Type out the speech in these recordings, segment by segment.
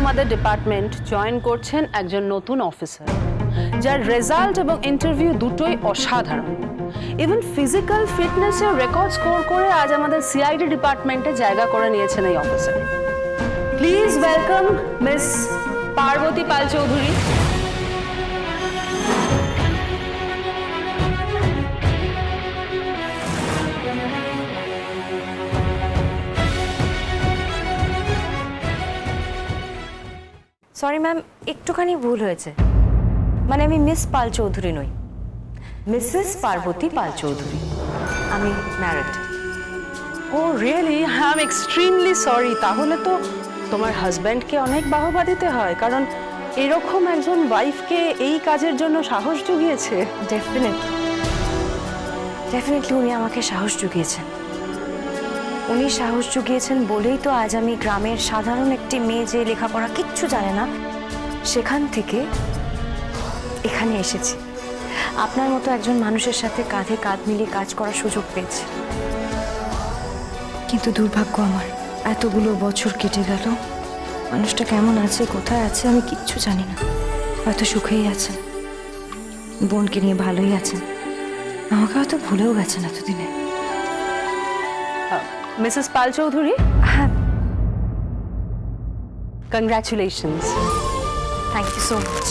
আমাদের department join করছেন একজন নতুন অফিসার যার রেজাল্ট এবং ইন্টারভিউ দুটোই অসাধারণ। ইভেন ফিজিক্যাল ফিটনেসের রেকর্ড স্কোর করে আজ আমাদের সিআইডি ডিপার্টমেন্টে জায়গা করে নিয়েছেন এই officer please welcome miss Parvati Pal Chowdhury sorry ma'am একটুখানি ভুল হয়েছে। মানে আমি মিস পাল চৌধুরী নই। মিসেস পার্বতী পাল চৌধুরী আমি married oh really I am extremely sorry তাহলে তো তোমার হাজব্যান্ডকে অনেক বাহবা দিতে হয় কারণ এরকম একজন ওয়াইফকে এই কাজের জন্য সাহস জুগিয়েছে। ডেফিনেটলি ডেফিনেটলি উনি আমাকে সাহস জুগিয়েছেন। উনি সাহস জুগিয়েছেন বলেই তো আজ আমি গ্রামের সাধারণ একটি মেয়ে যে লেখাপড়া কিচ্ছু জানে না, সেখান থেকে এখানে এসেছি। আপনার মতো একজন মানুষের সাথে কাঁধে কাঁধ মিলিয়ে কাজ করার সুযোগ পেয়েছি। কিন্তু দুর্ভাগ্য আমার, এতগুলো বছর কেটে গেল। মানুষটা কেমন আছে, কোথায় আছে, আমি কিচ্ছু জানি না। হয়তো সুখেই আছেন, বোনকে নিয়ে ভালোই আছেন। আমাকে হয়তো ভুলেও গেছেন এতদিনে। মিসেস পাল চৌধুরী হ্যাঁ congratulations thank you so much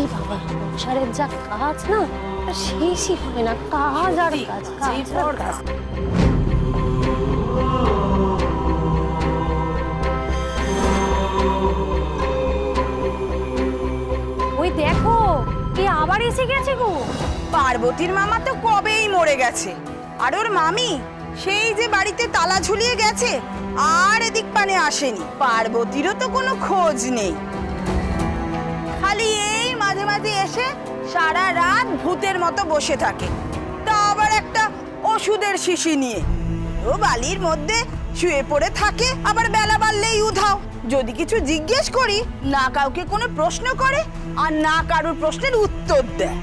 এই বাবা সংসারের যা কাজ না আর শেষই হবে না কাজ আর কাজ কাজ আবার এসে গেছে গো। পার্বতীর মামা তো কবেই মরে গেছে। আর ওর মামি, সেই যে বাড়িতে তালা ঝুলিয়ে গেছে, আর এদিক পানে আসেনি। পার্বতীরও তো কোনো খোঁজ নেই। খালি এই মাঝে মাঝে এসে সারা রাত ভূতের মতো বসে থাকে। তা আবার একটা ওষুধের শিশি নিয়ে। ও বালির মধ্যে শুয়ে পড়ে থাকে, আবার বেলা বাড়লেই উধাও। যদি কিছু জিজ্ঞেস করি না কাউকে কোনো প্রশ্ন করে আর না কারোর প্রশ্নের উত্তর দেয়।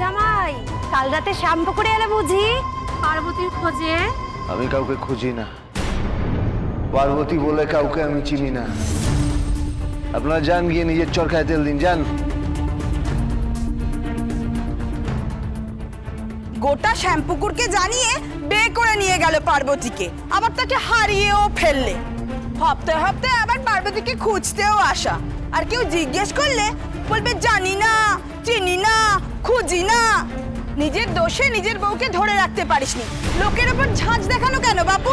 জামাই কাল রাতে শ্যাম্পু করে এলে বুঝি? পার্বতীর খোঁজে? আমি কাউকে খুঁজি না। পার্বতী বলে কাউকে আমি চিনি না। আপনারা যান গিয়ে নিজের চরকায় তেল দিন, যান। গোটা শ্যাম্পুকুরকে জানিয়ে বে করে নিয়ে গেল পার্বতীকে। আবার তাকে হারিয়েও ফেললে। হপ্তায় হপ্তায় আবার পার্বতীকে খুঁজতেও আসা। আর কেউ জিজ্ঞেস করলে বলবে, জানি না, চিনি না, খুঁজি না। নিজের দোষে নিজের বউকে ধরে রাখতে পারিসনি। লোকের ওপর ঝাঁজ দেখানো কেন বাপু?